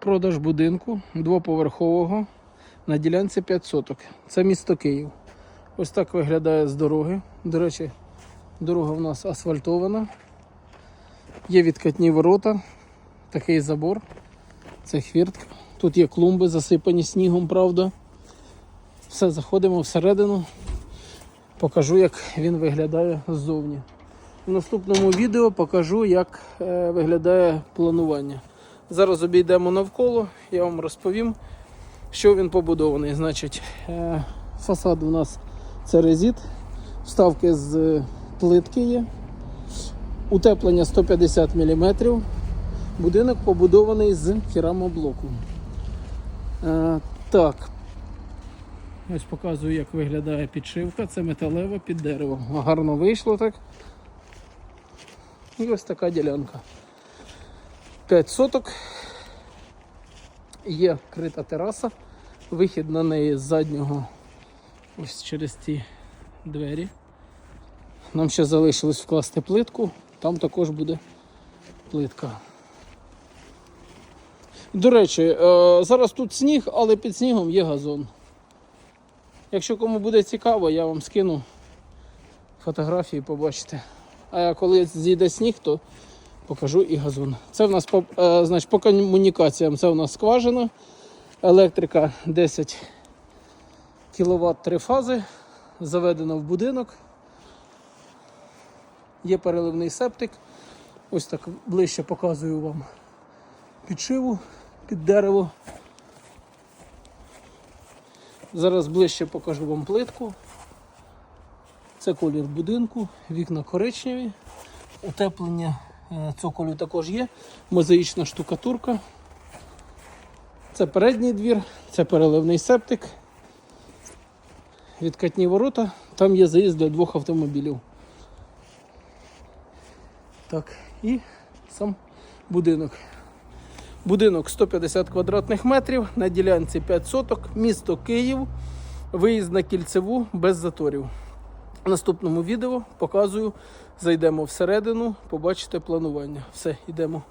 Продаж будинку двоповерхового на ділянці 5 соток. Це місто Київ. Ось так виглядає з дороги. До речі, дорога в нас асфальтована. Є відкатні ворота, такий забор. Це хвіртка. Тут є клумби, засипані снігом, правда. Все, заходимо всередину. Покажу, як він виглядає ззовні. В наступному відео покажу, як е, виглядає планування. Зараз обійдемо навколо, я вам розповім, що він побудований. Значить, е, фасад у нас це резит, вставки з е, плитки є, утеплення 150 мм. Будинок побудований з керамоблоку. Е, так. Ось показую, як виглядає підшивка. Це металева під дерево. Гарно вийшло так. І ось така ділянка. 5 соток. Є крита тераса. Вихід на неї з заднього ось через ці двері. Нам ще залишилось вкласти плитку, там також буде плитка. До речі, е, зараз тут сніг, але під снігом є газон. Якщо кому буде цікаво, я вам скину фотографії, побачите. А коли зійде сніг, то покажу і газон. Це в нас по, е, значить, по комунікаціям це у нас скважина, електрика 10 кВт три фази, заведено в будинок. Є переливний септик. Ось так ближче показую вам підшиву під дерево. Зараз ближче покажу вам плитку. Це колір будинку, вікна коричневі, утеплення цоколю також є, мозаїчна штукатурка. Це передній двір, це переливний септик, відкатні ворота, там є заїзд для двох автомобілів. Так, і сам будинок. Будинок 150 квадратних метрів, на ділянці 5 соток, місто Київ, виїзд на кільцеву без заторів. Наступному відео показую, зайдемо всередину, побачите планування. Все, йдемо.